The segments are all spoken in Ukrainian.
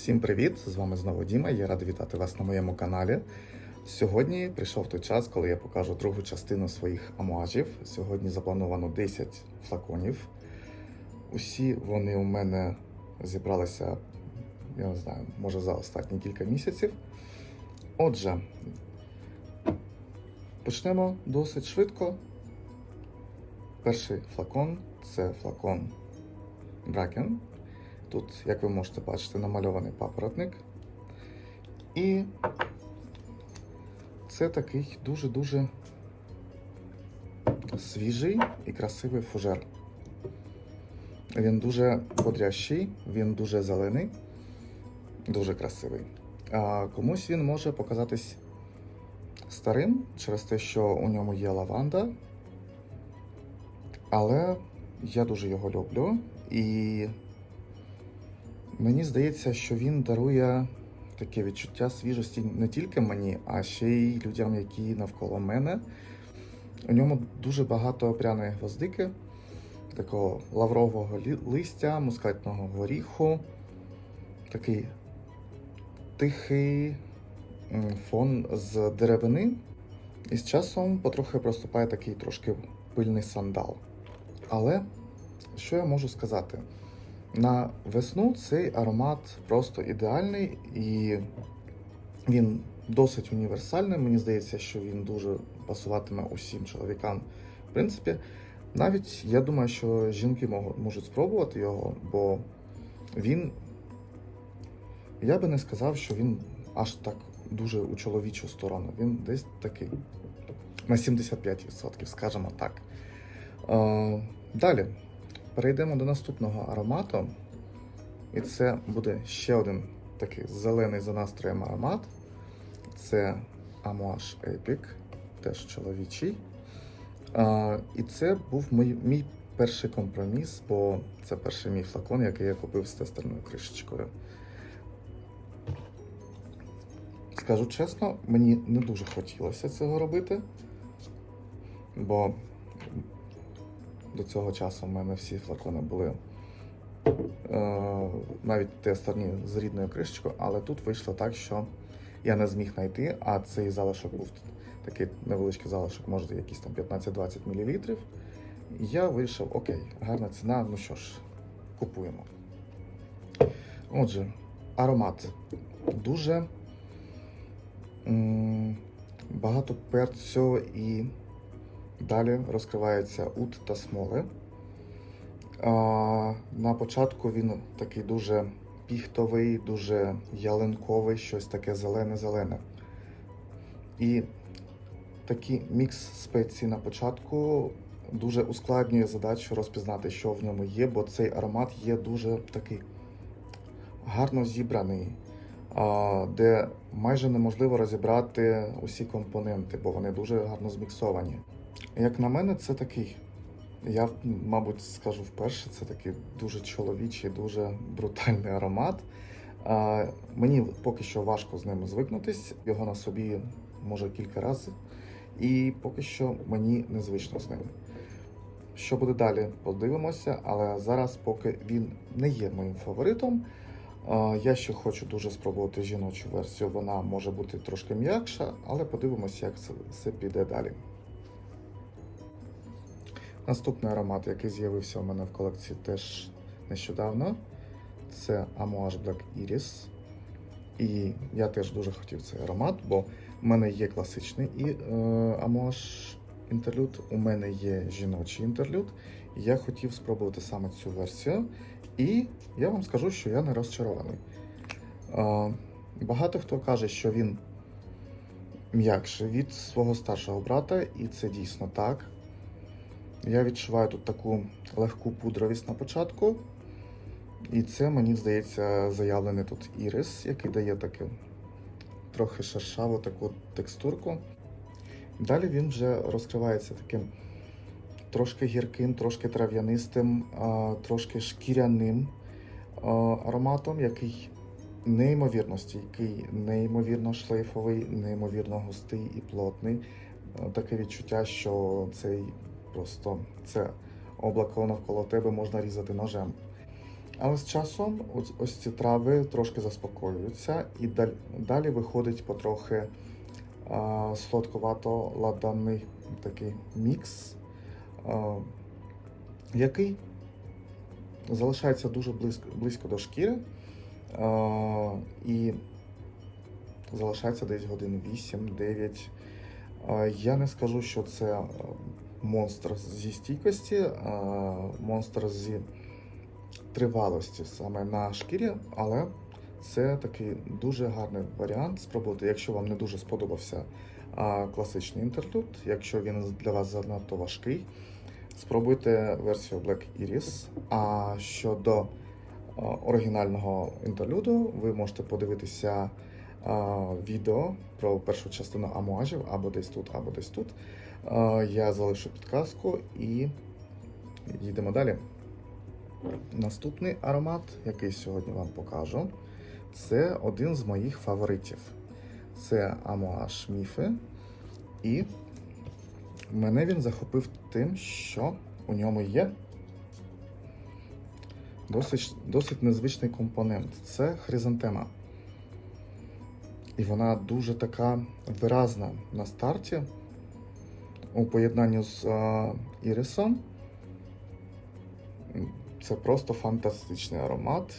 Всім привіт! З вами знову Діма. Я радий вітати вас на моєму каналі. Сьогодні прийшов той час, коли я покажу другу частину своїх амуажів. Сьогодні заплановано 10 флаконів. Усі вони у мене зібралися, я не знаю, може за останні кілька місяців. Отже, почнемо досить швидко. Перший флакон це флакон Bracken. Тут, як ви можете бачити, намальований папоротник. І це такий дуже-дуже свіжий і красивий фужер. Він дуже бодрящий, він дуже зелений, дуже красивий. А комусь він може показатись старим через те, що у ньому є лаванда. Але я дуже його люблю і Мені здається, що він дарує таке відчуття свіжості не тільки мені, а ще й людям, які навколо мене. У ньому дуже багато пряної гвоздики, такого лаврового листя, мускатного горіху, такий тихий фон з деревини. І з часом потрохи проступає такий трошки пильний сандал. Але що я можу сказати? На весну цей аромат просто ідеальний і він досить універсальний. Мені здається, що він дуже пасуватиме усім чоловікам. В принципі, навіть я думаю, що жінки можуть, спробувати його, бо він. Я би не сказав, що він аж так дуже у чоловічу сторону. Він десь такий на 75%, скажімо так. Е, далі. Перейдемо до наступного аромату. І це буде ще один такий зелений за настроєм аромат. Це Amouage Epic, теж чоловічий. А, і це був мій, мій перший компроміс, бо це перший мій флакон, який я купив з тестерною кришечкою. Скажу чесно, мені не дуже хотілося цього робити, бо до цього часу в мене всі флакони були е, навіть тестерні з рідною кришечкою, але тут вийшло так, що я не зміг знайти, а цей залишок був такий невеличкий залишок, може якісь там 15-20 мл. Я вирішив, окей, гарна ціна, ну що ж, купуємо. Отже, аромат дуже м, багато перцю і Далі розкривається ут та смоли. На початку він такий дуже піхтовий, дуже ялинковий, щось таке зелене-зелене. І такий мікс спецій на початку дуже ускладнює задачу розпізнати, що в ньому є, бо цей аромат є дуже такий гарно зібраний, де майже неможливо розібрати усі компоненти, бо вони дуже гарно зміксовані. Як на мене, це такий, я, мабуть, скажу вперше, це такий дуже чоловічий, дуже брутальний аромат. А, мені поки що важко з ним звикнутись, його на собі може кілька разів, і поки що мені незвично з ним. Що буде далі, подивимося, але зараз, поки він не є моїм фаворитом, я ще хочу дуже спробувати жіночу версію. Вона може бути трошки м'якша, але подивимося, як це все піде далі. Наступний аромат, який з'явився у мене в колекції теж нещодавно, це Amouage Black Iris. І я теж дуже хотів цей аромат, бо в мене є класичний і е, Amouage інтерлюд, у мене є жіночий інтерлюд. Я хотів спробувати саме цю версію. І я вам скажу, що я не розчарований. Е, багато хто каже, що він м'якший від свого старшого брата, і це дійсно так. Я відчуваю тут таку легку пудровість на початку. І це, мені здається, заявлений тут ірис, який дає таку трохи шершаву таку текстурку. Далі він вже розкривається таким трошки гірким, трошки трав'янистим, трошки шкіряним ароматом, який неймовірно стійкий, неймовірно шлейфовий, неймовірно густий і плотний. Таке відчуття, що цей Просто це облако навколо тебе можна різати ножем. Але з часом ось, ось ці трави трошки заспокоюються, і далі, далі виходить потрохи а, сладковато ладаний такий мікс, а, який залишається дуже близько, близько до шкіри. А, і залишається десь годин 8-9. Я не скажу, що це монстр зі стійкості, монстр зі тривалості саме на шкірі, але це такий дуже гарний варіант спробувати, якщо вам не дуже сподобався класичний інтерлюд, якщо він для вас занадто важкий, спробуйте версію Black Iris. А щодо оригінального інтерлюду, ви можете подивитися відео про першу частину амуажів або десь тут, або десь тут. Я залишу підказку і їдемо далі. Наступний аромат, який сьогодні вам покажу, це один з моїх фаворитів. Це Амуаш Міфи. І мене він захопив тим, що у ньому є досить, досить незвичний компонент. Це хризантема. І вона дуже така виразна на старті у поєднанні з а, ірисом. Це просто фантастичний аромат.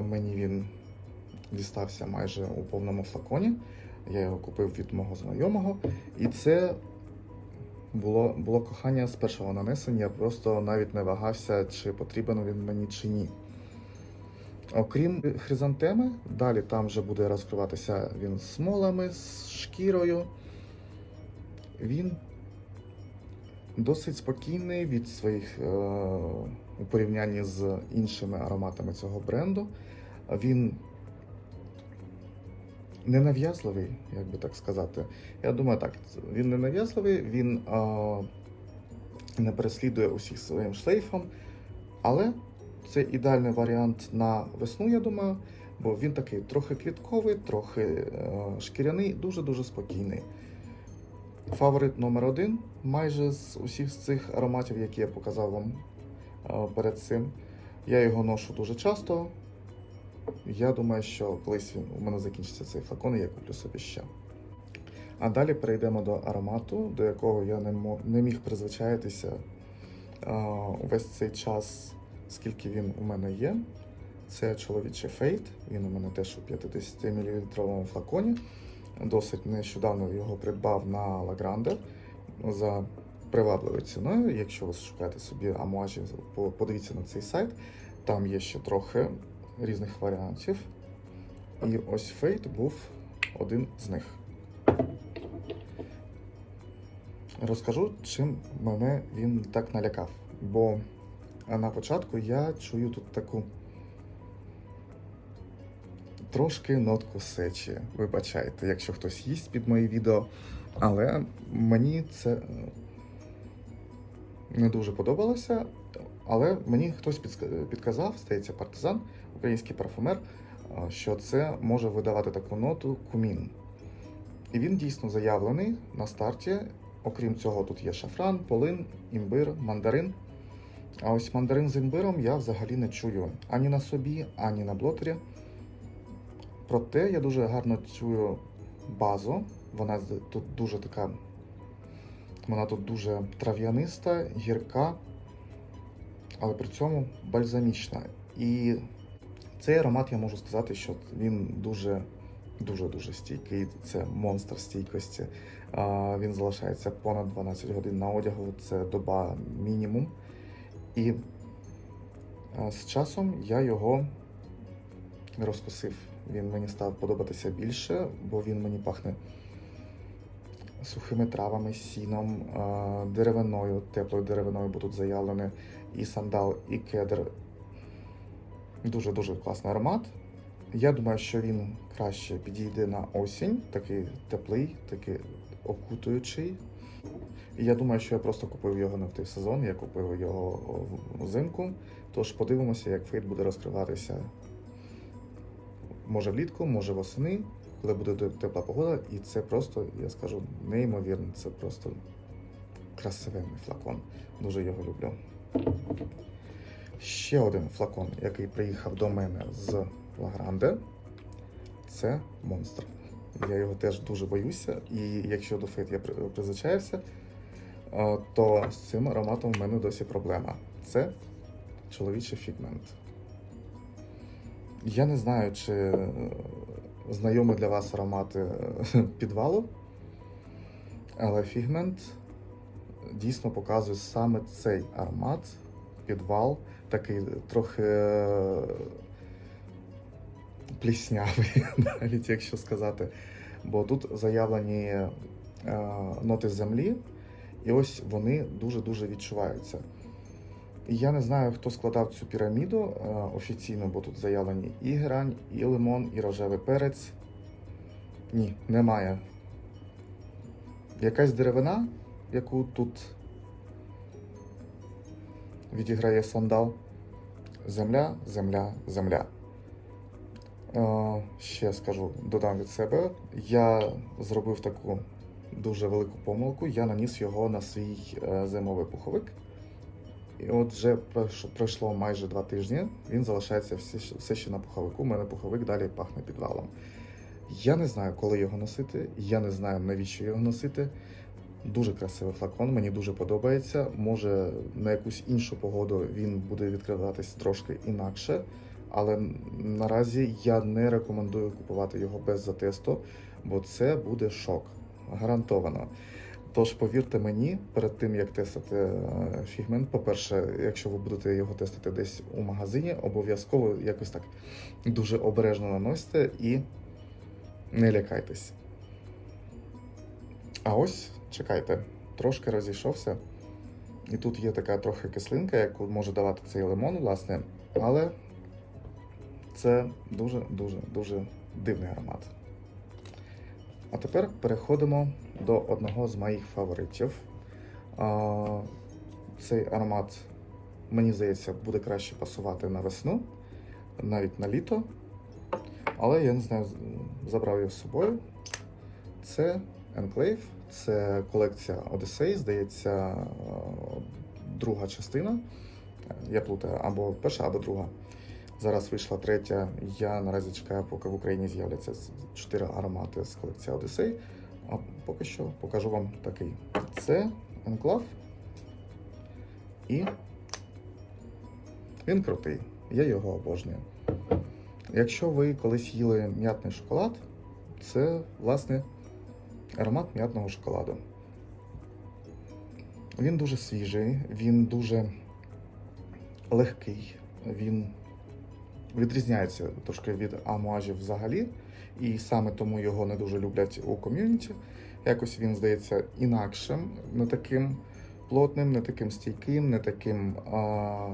Мені він дістався майже у повному флаконі. Я його купив від мого знайомого. І це було, було кохання з першого нанесення. Я просто навіть не вагався, чи потрібен він мені чи ні. Окрім хризантеми, далі там вже буде розкриватися він з смолами, з шкірою. Він досить спокійний від своїх е, у порівнянні з іншими ароматами цього бренду. Він ненав'язливий, як би так сказати. Я думаю, так, він не нав'язливий, він е, не переслідує усіх своїм шлейфом, але це ідеальний варіант на весну, я думаю, бо він такий трохи квітковий, трохи е, шкіряний, дуже-дуже спокійний. Фаворит номер один майже з усіх цих ароматів, які я показав вам е, перед цим. Я його ношу дуже часто. Я думаю, що колись у мене закінчиться цей флакон, і я куплю собі ще. А далі перейдемо до аромату, до якого я не, міг призвичаїтися е, увесь цей час, скільки він у мене є. Це чоловічий фейт. Він у мене теж у 50 мл флаконі. Досить нещодавно його придбав на Лагранде за привабливою ціною. Якщо ви шукаєте собі амуажі, подивіться на цей сайт. Там є ще трохи різних варіантів. І ось фейт був один з них. Розкажу, чим мене він так налякав. Бо на початку я чую тут таку трошки нотку сечі. Вибачайте, якщо хтось їсть під мої відео. Але мені це е, не дуже подобалося. Але мені хтось підказав, здається, партизан, український парфумер, е, що це може видавати таку ноту кумін. І він дійсно заявлений на старті. Окрім цього, тут є шафран, полин, імбир, мандарин. А ось мандарин з імбиром я взагалі не чую ані на собі, ані на блотері. Проте я дуже гарно чую базу. Вона тут дуже така. Вона тут дуже трав'яниста, гірка, але при цьому бальзамічна. І цей аромат я можу сказати, що він дуже дуже дуже стійкий. Це монстр стійкості. Він залишається понад 12 годин на одягу. Це доба мінімум. І з часом я його розкусив. Він мені став подобатися більше, бо він мені пахне сухими травами, сіном, деревиною, теплою деревиною, бо тут заявлені і сандал, і кедр. Дуже-дуже класний аромат. Я думаю, що він краще підійде на осінь, такий теплий, такий окутуючий. Я думаю, що я просто купив його не в той сезон, я купив його взимку. Тож подивимося, як фейт буде розкриватися. Може влітку, може восени, коли буде тепла погода, і це просто, я скажу, неймовірно, це просто красивенний флакон. Дуже його люблю. Ще один флакон, який приїхав до мене з Лагранде, це монстр. Я його теж дуже боюся, і якщо до фейт я при- призвичаєвся, е, то з цим ароматом в мене досі проблема. Це чоловічий фігмент. Я не знаю, чи е, знайомі для вас аромати е, підвалу, але фігмент дійсно показує саме цей аромат, підвал, такий трохи е, пліснявий, навіть якщо сказати. Бо тут заявлені ноти землі, і ось вони дуже-дуже відчуваються. Я не знаю, хто складав цю піраміду е, офіційно, бо тут заявлені і грань, і лимон, і рожевий перець. Ні, немає. Якась деревина, яку тут відіграє сандал. Земля, земля, земля. Е, ще скажу, додам від себе. Я зробив таку дуже велику помилку. Я наніс його на свій е, зимовий пуховик. І от вже пройшло майже два тижні. Він залишається все, ще- на пуховику. У мене пуховик далі пахне підвалом. Я не знаю, коли його носити. Я не знаю, навіщо його носити. Дуже красивий флакон, мені дуже подобається. Може, на якусь іншу погоду він буде відкриватись трошки інакше, але наразі я не рекомендую купувати його без затесту, бо це буде шок. Гарантовано. Тож повірте мені, перед тим як тестити е, фігмент, по-перше, якщо ви будете його тестити десь у магазині, обов'язково якось так дуже обережно наносите і не лякайтесь. А ось, чекайте, трошки розійшовся. І тут є така трохи кислинка, яку може давати цей лимон, власне, але це дуже-дуже дуже дивний аромат. А тепер переходимо до одного з моїх фаворитів. Цей аромат, мені здається, буде краще пасувати на весну, навіть на літо. Але я не знаю, забрав його з собою. Це Enclave, це колекція Odyssey, здається, друга частина. Я плутаю, або перша, або друга. Зараз вийшла третя. Я наразі чекаю, поки в Україні з'являться чотири аромати з колекції Odyssey. А поки що покажу вам такий. Це Enclave. І він крутий. Я його обожнюю. Якщо ви колись їли м'ятний шоколад, це, власне, аромат м'ятного шоколаду. Він дуже свіжий, він дуже легкий, він відрізняється трошки від амуажів взагалі, і саме тому його не дуже люблять у ком'юніті. Якось він здається інакшим, не таким плотним, не таким стійким, не таким а,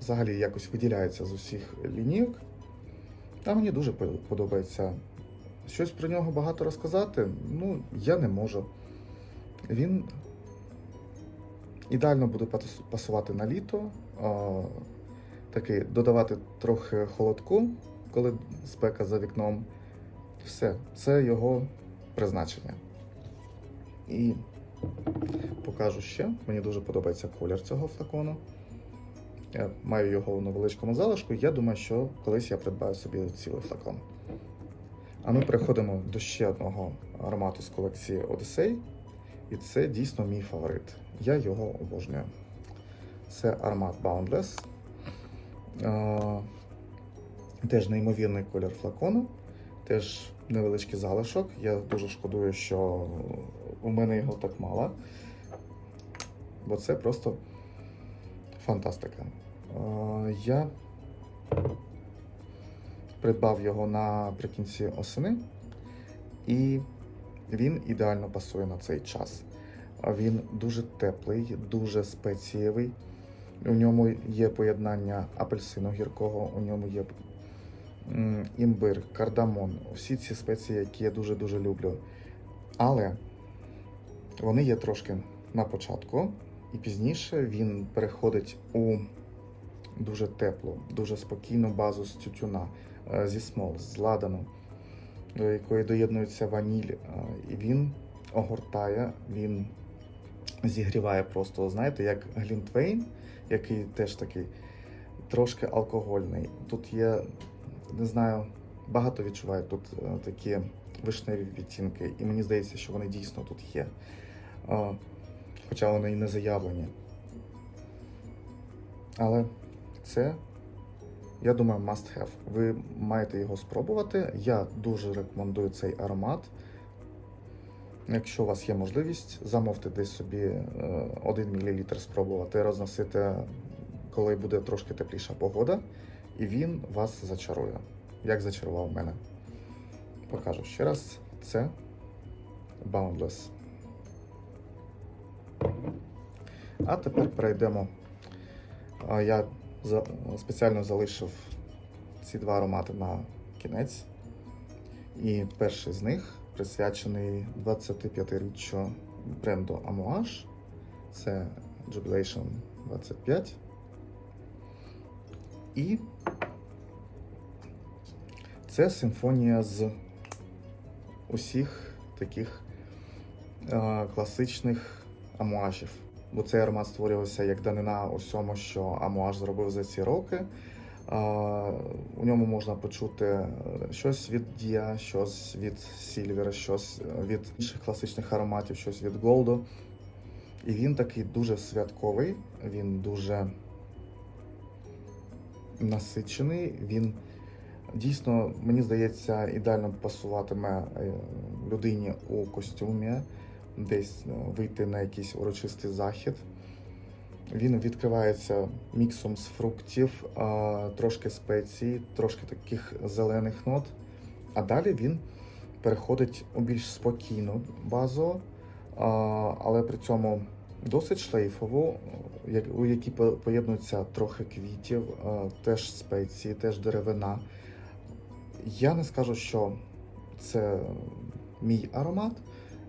взагалі якось виділяється з усіх лінійок. Та мені дуже подобається. Щось про нього багато розказати, ну, я не можу. Він ідеально буде пасувати на літо, такий додавати трохи холодку, коли спека за вікном. Все, це його призначення. І покажу ще. Мені дуже подобається колір цього флакону. Я маю його у невеличкому залишку. Я думаю, що колись я придбаю собі цілий флакон. А ми переходимо до ще одного аромату з колекції Odyssey. І це дійсно мій фаворит. Я його обожнюю. Це аромат Boundless. Теж неймовірний колір флакону, теж невеличкий залишок. Я дуже шкодую, що у мене його так мало. Бо це просто фантастика. Я придбав його наприкінці осени, і він ідеально пасує на цей час. Він дуже теплий, дуже спецієвий. У ньому є поєднання апельсину гіркого, у ньому є імбир, кардамон, всі ці спеції, які я дуже-дуже люблю. Але вони є трошки на початку, і пізніше він переходить у дуже теплу, дуже спокійну базу з тютюна, е, зі смол, з ладану, до якої доєднується ваніль. е, І він огортає, він зігріває просто, знаєте, як Глінтвейн, який теж такий трошки алкогольний. Тут є, не знаю, багато відчуваю тут е, такі вишневі відтінки, і мені здається, що вони дійсно тут є. Е, Хоча вони і не заявлені. Але це, я думаю, must have. Ви маєте його спробувати. Я дуже рекомендую цей аромат. Якщо у вас є можливість, замовте десь собі е, 1 мл спробувати, розносити, коли буде трошки тепліша погода, і він вас зачарує, як зачарував мене. Покажу ще раз. Це Boundless. А тепер перейдемо. Я спеціально залишив ці два аромати на кінець. І перший з них присвячений 25-річчю бренду Amouage. Це Jubilation 25. І це симфонія з усіх таких е, класичних амуажів. Бо цей аромат створювався як данина усьому, що амуаж зробив за ці роки. Е, у ньому можна почути е, щось від Дія, щось від Сільвера, щось від інших класичних ароматів, щось від Голду. І він такий дуже святковий, він дуже насичений. Він дійсно, мені здається, ідеально пасуватиме е, людині у костюмі, десь е, вийти на якийсь урочистий захід. Він відкривається міксом з фруктів, трошки спецій, трошки таких зелених нот. А далі він переходить у більш спокійну базу, але при цьому досить шлейфову, у якій поєднуються трохи квітів, теж спеції, теж деревина. Я не скажу, що це мій аромат.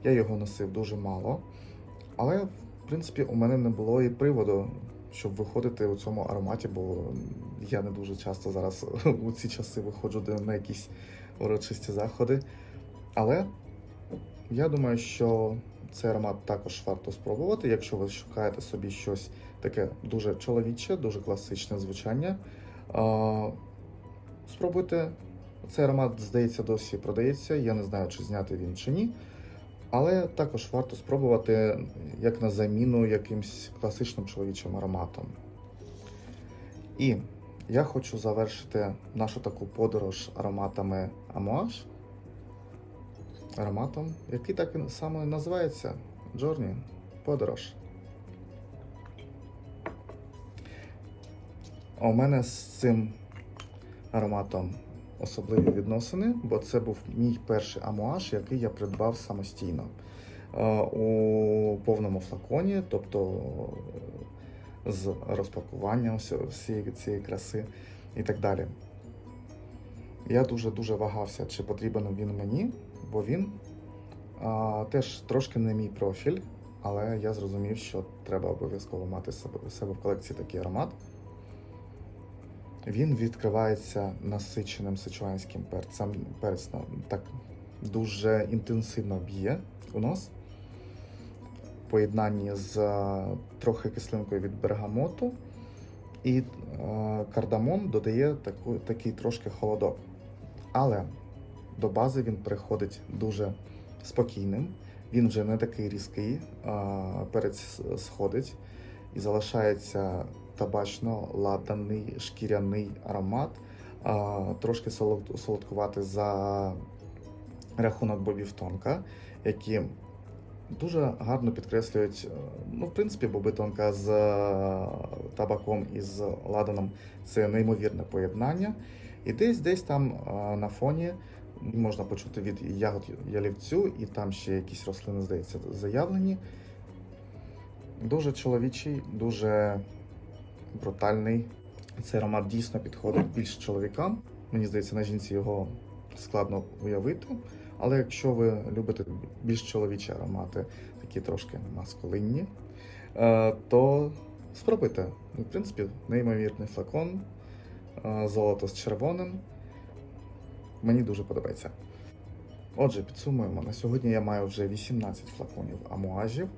Я його носив дуже мало. Але, в принципі, у мене не було і приводу, щоб виходити у цьому ароматі, бо я не дуже часто зараз у ці часи виходжу на якісь урочисті заходи. Але я думаю, що цей аромат також варто спробувати, якщо ви шукаєте собі щось таке дуже чоловіче, дуже класичне звучання. Спробуйте. Цей аромат, здається, досі продається. Я не знаю, чи зняти він чи ні. Але також варто спробувати як на заміну якимсь класичним чоловічим ароматом. І я хочу завершити нашу таку подорож ароматами Amouage. Ароматом, який так і саме називається Journey Подорож. У мене з цим ароматом особливі відносини, бо це був мій перший амуаж, який я придбав самостійно Е, у повному флаконі, тобто е, з розпакуванням всієї цієї краси і так далі. Я дуже-дуже вагався, чи потрібен він мені, бо він а, теж трошки не мій профіль, але я зрозумів, що треба обов'язково мати себе, себе в колекції такий аромат. Він відкривається насиченим сичуанським перцем. Перець ну, так дуже інтенсивно б'є у нос. В поєднанні з е, трохи кислинкою від бергамоту. І е, кардамон додає таку, такий трошки холодок. Але до бази він приходить дуже спокійним. Він вже не такий різкий, е, перець сходить і залишається табачно-ладаний шкіряний аромат, трошки солодкувати за рахунок бобів тонка, які дуже гарно підкреслюють. е, Ну, в принципі, боби тонка з е, табаком і з ладаном це неймовірне поєднання. І десь десь там е, на фоні можна почути від ягод ялівцю, і там ще якісь рослини, здається, заявлені. Дуже чоловічий, дуже брутальний. Цей аромат дійсно підходить більш чоловікам. Мені здається, на жінці його складно уявити. Але якщо ви любите більш чоловічі аромати, такі трошки маскулинні, е, то спробуйте. В принципі, неймовірний флакон, е, золото з червоним. Мені дуже подобається. Отже, підсумуємо. На сьогодні я маю вже 18 флаконів амуажів.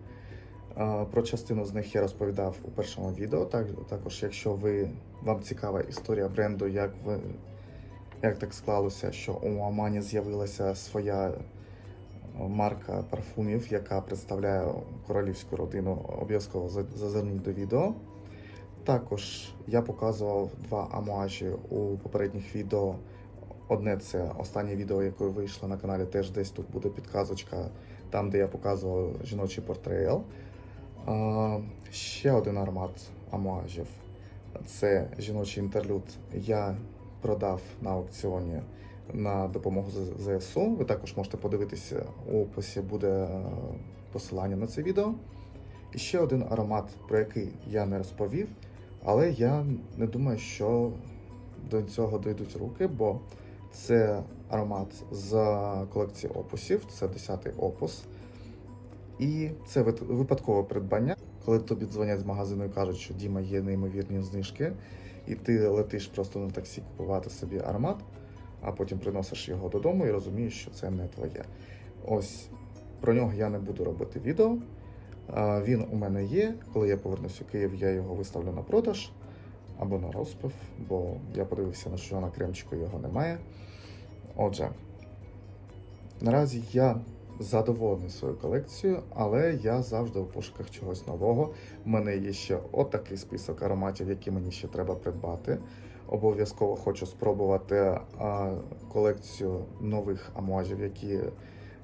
Про частину з них я розповідав у першому відео. Так, також, якщо ви вам цікава історія бренду, як ви як так склалося, що у Амані з'явилася своя е, марка парфумів, яка представляє королівську родину, обов'язково за- зазирніть до відео. Також я показував два амуажі у попередніх відео. Одне це останнє відео, яке вийшло на каналі, теж десь тут буде підказочка, там, де я показував жіночий портрейл. Ще один аромат амуажів. Це жіночий інтерлюд. Я продав на аукціоні на допомогу ЗСУ. Ви також можете подивитися у описі буде е, посилання на це відео. І ще один аромат, про який я не розповів, але я не думаю, що до цього дійдуть руки, бо це аромат з колекції опусів, це 10-й опус. І це випадкове придбання, коли тобі дзвонять з магазину і кажуть, що Діма є неймовірні знижки, і ти летиш просто на таксі купувати собі аромат, а потім приносиш його додому і розумієш, що це не твоє. Ось про нього я не буду робити відео. Він у мене є. Коли я повернусь у Київ, я його виставлю на продаж або на розпив, бо я подивився, на що на кремчику його немає. Отже, наразі я задоволений своєю колекцією, але я завжди у пошуках чогось нового. У мене є ще отакий список ароматів, які мені ще треба придбати. Обов'язково хочу спробувати колекцію нових амуажів, які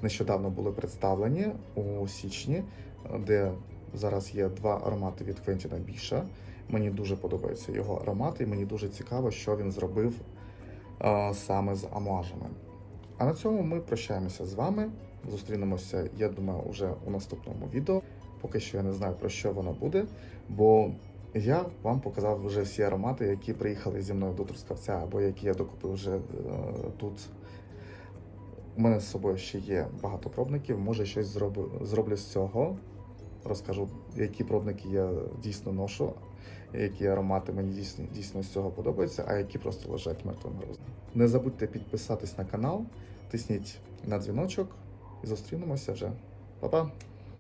нещодавно були представлені у січні, де зараз є два аромати від Квентіна Біша. Мені дуже подобаються його аромати, і мені дуже цікаво, що він зробив саме з амуажами. А на цьому ми прощаємося з вами. Зустрінемося, я думаю, вже у наступному відео. Поки що я не знаю про що воно буде, бо я вам показав вже всі аромати, які приїхали зі мною до Трускавця, або які я докупив вже е, тут. У мене з собою ще є багато пробників. Може, щось зроблю, зроблю з цього. Розкажу, які пробники я дійсно ношу, які аромати мені дійсно, дійсно з цього подобаються, а які просто лежать мертвим грузом. Не забудьте підписатись на канал, тисніть на дзвіночок і зустрінемося вже. Па-па!